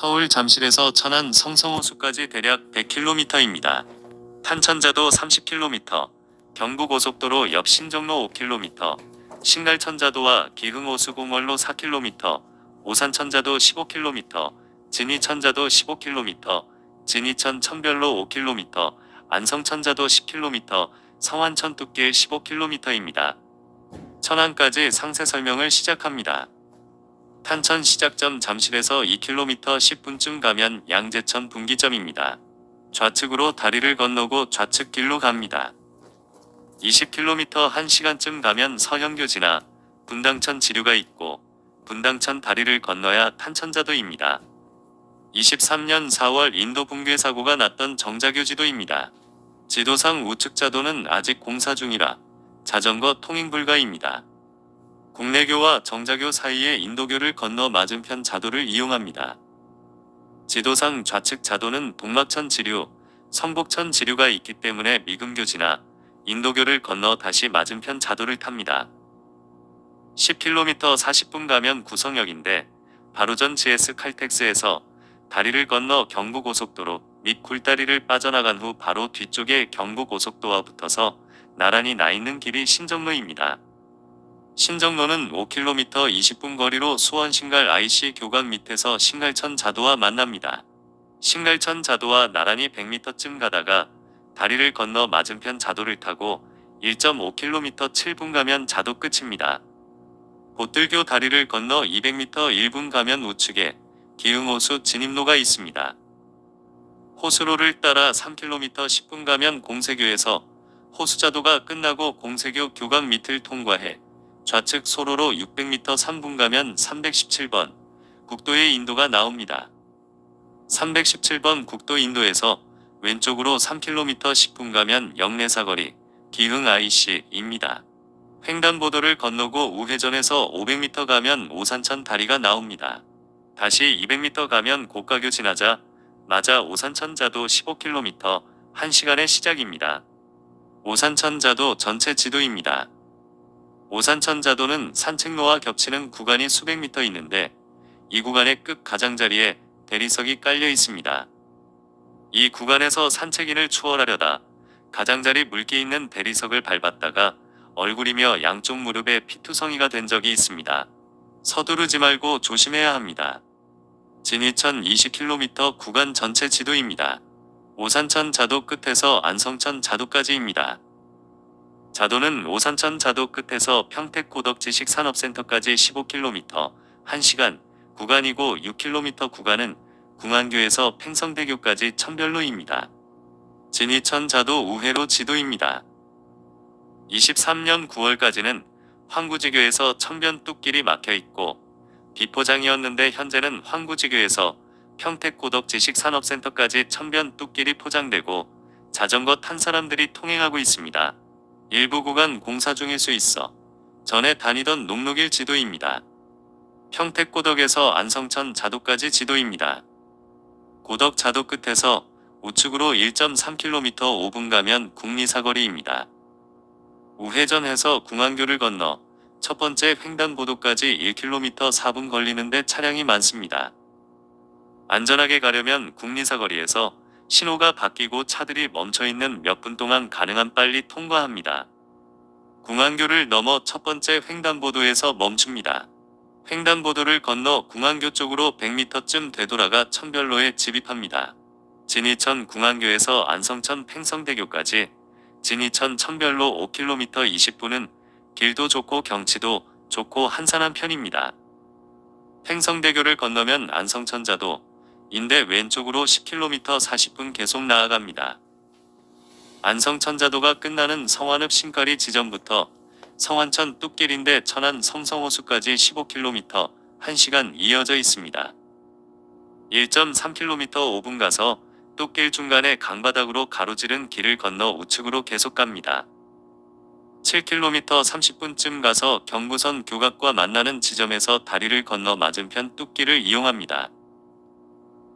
서울 잠실에서 천안 성성호수까지 대략 100km입니다. 탄천자도 30km, 경부고속도로 옆 신정로 5km, 신갈천자도와 기흥호수공원로 4km, 오산천자도 15km, 진이천자도 15km, 진이천 천별로 5km, 안성천자도 10km, 성안천 뚝길 15km입니다. 천안까지 상세 설명을 시작합니다. 탄천 시작점 잠실에서 2km 10분쯤 가면 양재천 분기점입니다. 좌측으로 다리를 건너고 좌측 길로 갑니다. 20km 1시간쯤 가면 서현교 지나 분당천 지류가 있고 분당천 다리를 건너야 탄천자도입니다. 23년 4월 인도 붕괴 사고가 났던 정자교 지도입니다. 지도상 우측 자도는 아직 공사 중이라 자전거 통행 불가입니다. 국내교와 정자교 사이에 인도교를 건너 맞은편 자도를 이용합니다. 지도상 좌측 자도는 동막천 지류, 성복천 지류가 있기 때문에 미금교 지나 인도교를 건너 다시 맞은편 자도를 탑니다. 10km 40분 가면 구성역인데 바로 전 GS 칼텍스에서 다리를 건너 경부고속도로 및 굴다리를 빠져나간 후 바로 뒤쪽에 경부고속도와 붙어서 나란히 나 있는 길이 신정로입니다. 신정로는 5km 20분 거리로 수원 신갈 IC 교각 밑에서 신갈천 자도와 만납니다. 신갈천 자도와 나란히 100m쯤 가다가 다리를 건너 맞은편 자도를 타고 1.5km 7분 가면 자도 끝입니다. 보들교 다리를 건너 200m 1분 가면 우측에 기흥호수 진입로가 있습니다. 호수로를 따라 3km 10분 가면 공세교에서 호수자도가 끝나고 공세교 교각 밑을 통과해 좌측 소로로 600m 3분 가면 317번 국도의 인도가 나옵니다. 317번 국도 인도에서 왼쪽으로 3km 10분 가면 영내사거리 기흥 IC입니다. 횡단보도를 건너고 우회전해서 500m 가면 오산천 다리가 나옵니다. 다시 200m 가면 고가교 지나자 맞아 오산천자도 15km 1시간의 시작입니다. 오산천자도 전체 지도입니다. 오산천 자도는 산책로와 겹치는 구간이 수백 미터 있는데 이 구간의 끝 가장자리에 대리석이 깔려 있습니다. 이 구간에서 산책인을 추월하려다 가장자리 물기 있는 대리석을 밟았다가 얼굴이며 양쪽 무릎에 피투성이가 된 적이 있습니다. 서두르지 말고 조심해야 합니다. 진이천 20km 구간 전체 지도입니다. 오산천 자도 끝에서 안성천 자도까지입니다. 자도는 오산천 자도 끝에서 평택 고덕지식 산업센터까지 15km 1시간 구간이고 6km 구간은 궁안교에서 팽성대교까지 천별로입니다. 진이천 자도 우회로 지도입니다. 23년 9월까지는 황구지교에서 천변 뚝길이 막혀 있고 비포장이었는데 현재는 황구지교에서 평택고덕지식 산업센터까지 천변 뚝길이 포장되고 자전거 탄 사람들이 통행하고 있습니다. 일부 구간 공사 중일 수 있어 전에 다니던 녹록일 지도입니다. 평택고덕에서 안성천 자도까지 지도입니다. 고덕 자도 끝에서 우측으로 1.3km 5분 가면 국리사거리입니다. 우회전해서 궁안교를 건너 첫 번째 횡단보도까지 1km 4분 걸리는데 차량이 많습니다. 안전하게 가려면 국리사거리에서 신호가 바뀌고 차들이 멈춰있는 몇 분 동안 가능한 빨리 통과합니다. 궁안교를 넘어 첫 번째 횡단보도에서 멈춥니다. 횡단보도를 건너 궁안교 쪽으로 100m쯤 되돌아가 천별로에 진입합니다. 진이천 궁안교에서 안성천 팽성대교까지 진이천 천별로 5km 20분은 길도 좋고 경치도 좋고 한산한 편입니다. 팽성대교를 건너면 안성천자도 인데 왼쪽으로 10km 40분 계속 나아갑니다. 안성천자도가 끝나는 성완읍 신가리 지점부터 성완천 뚝길인데 천안 성성호수까지 15km 1시간 이어져 있습니다. 1.3km 5분 가서 뚝길 중간에 강바닥으로 가로지른 길을 건너 우측으로 계속 갑니다. 7km 30분쯤 가서 경부선 교각과 만나는 지점에서 다리를 건너 맞은편 뚝길을 이용합니다.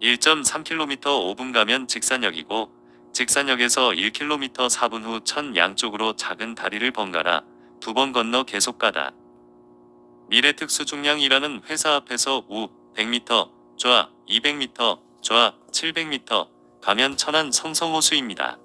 1.3km 5분 가면 직산역이고 직산역에서 1km 4분 후 천 양쪽으로 작은 다리를 번갈아 두 번 건너 계속 가다. 미래특수중량이라는 회사 앞에서 우 100m 좌 200m, 좌 700m, 가면 천안 성성호수입니다.